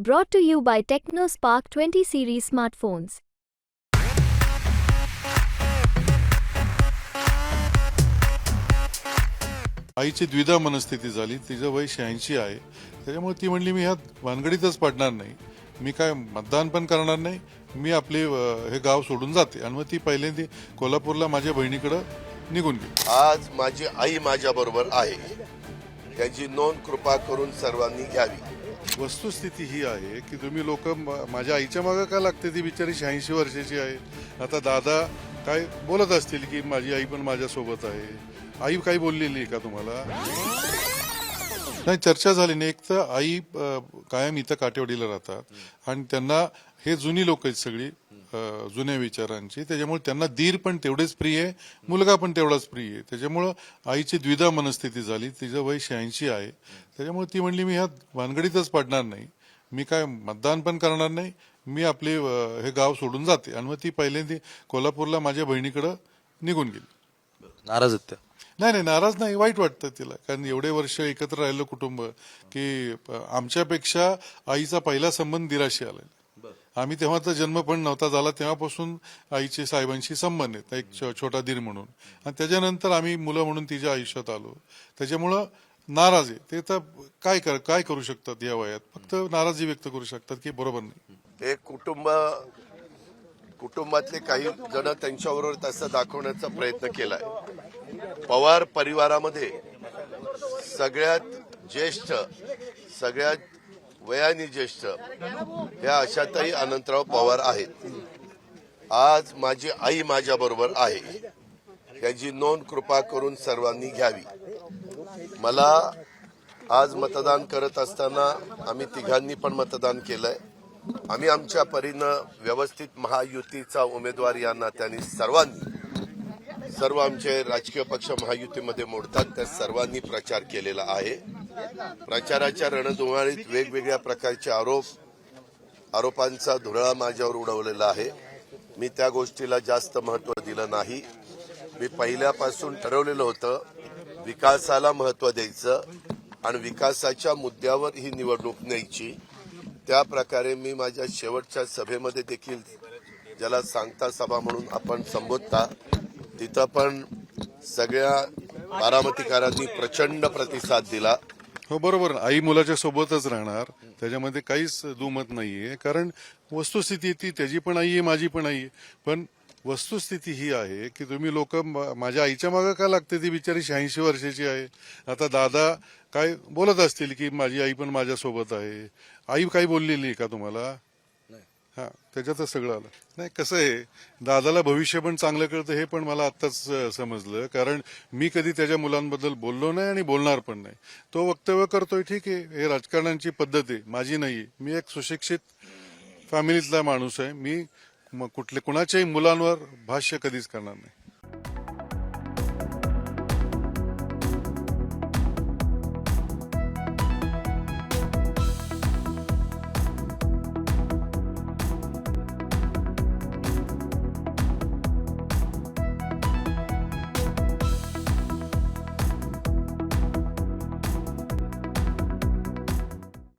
Brought to you by TechnoSpark 20 series smartphones. आईची द्विधा मनस्थिती झाली तिचं वय शहाऐंशी आहे. त्याच्यामुळे ती म्हणली मी ह्यात भानगडीतच पडणार नाही. मी काय मतदान पण करणार नाही. मी आपले अं, हे गाव सोडून जाते. आणि मग ती पहिल्यांदा कोल्हापूरला माझ्या बहिणीकडं निघून गेली. आज माझी आई माझ्या बरोबर आहे. त्याची नोंद कृपा करून सर्वांनी घ्यावी. वस्तुस्थिती ही आहे की तुम्ही लोक माझ्या आईच्या मागं का लागते ती बिचारी शहाऐंशी वर्षाची आहे? आता दादा काय बोलत असतील की माझी आई पण माझ्यासोबत आहे? आई काही बोललेली आहे का तुम्हाला? नाही चर्चा झाली नाही. एक तर आई कायम इथं काटेवाडीला राहतात. आणि त्यांना हे जुनी लोक आहेत सगळी जुन्या विचारांची. त्याच्यामुळे त्यांना दीर पण तेवढेच प्रिय आहे मुलगा पण तेवढाच प्रिय आहे. त्याच्यामुळं आईची द्विधा मनस्थिती झाली तिचं वय शहाऐंशी आहे. त्याच्यामुळे ती म्हणली मी ह्यात भानगडीतच पडणार नाही. मी काय मतदान पण करणार नाही. मी आपले हे गाव सोडून जाते. आणि मग ती पहिल्यांदा कोल्हापूरला माझ्या बहिणीकडं निघून गेली. नाराज आहेत त्या? नाही नाही नाराज नाही वाईट वाटतं तिला. कारण एवढे वर्ष एकत्र राहिलं कुटुंब की आमच्यापेक्षा आईचा पहिला संबंध दिराशी आला आम्ही तेव्हा तर जन्म पण नव्हता झाला तेव्हापासून आईचे साहेबांशी संबंध आहेत एक छो- छोटा दीर म्हणून. आणि त्याच्यानंतर आम्ही मुलं म्हणून तिच्या आयुष्यात आलो. त्याच्यामुळं नाराज आहे. ते तर काय कर काय करू शकतात या वयात? फक्त नाराजी व्यक्त करू शकतात की बरोबर नाही. एक कुटुंब कुटुंबातले काही जण त्यांच्याबरोबर तसं दाखवण्याचा प्रयत्न केलाय. पवार परिवारामध्ये सगळ्यात ज्येष्ठ सगळ्यात वयाने ज्येष्ठ. ह्या अशातही अनंतराव पवार आहेत. आज माझी आई माझ्या बरोबर आहे. याची नोंद कृपा करून सर्वांनी घ्यावी. मला आज मतदान करत असताना आम्ही तिघांनी पण मतदान केलंय. आम्ही आमच्या परीनं व्यवस्थित महायुतीचा उमेदवार या नात्याने सर्वांनी सर्व आमचे राजकीय पक्ष महायुतीमध्ये मोडतात त्या सर्वांनी प्रचार केलेला आहे. प्रचाराच्या रणधुमाळीत वेगवेगळ्या प्रकारचे आरोप आरोपांचा धुरळा माझ्यावर उडवलेला आहे. मी त्या गोष्टीला जास्त महत्त्व दिलं नाही. मी पहिल्यापासून ठरवलेलं होतं विकासाला महत्त्व द्यायचं आणि विकासाच्या मुद्द्यावर ही निवडणूक न्यायची. त्या प्रकारे मी माझ्या शेवटच्या सभेमध्ये देखील ज्याला सांगता सभा म्हणून आपण संबोधता तिथं पण सगळ्या बारामतीकारांनी प्रचंड प्रतिसाद दिला. हो बरोबर. आई मुलाच्या सोबतच राहणार. त्याच्यामध्ये काहीच दुमत नाहीये. कारण वस्तुस्थिती ती त्याची पण आई आहे माझी पण आई आहे. पण वस्तुस्थिती ही आहे की तुम्ही लोक माझ्या आईच्या मागं का लागते ती बिचारी शहाऐंशी वर्षाची आहे? आता दादा काय बोलत असतील की माझी आई पण माझ्यासोबत आहे? आई काही बोललेली आहे का तुम्हाला? हा त्याच्यातच सगळं आलं. नाही कसं आहे दादाला भविष्य पण चांगलं कळतं हे पण मला आत्ताच समजलं. कारण मी कधी त्याच्या मुलांबद्दल बोललो नाही आणि बोलणार पण नाही. तो वक्तव्य करतोय ठीक आहे हे राजकारणांची पद्धत आहे माझी नाही. मी एक सुशिक्षित फॅमिलीतला माणूस आहे. मी कुठले कुणाच्याही मुलांवर भाष्य कधीच करणार नाही.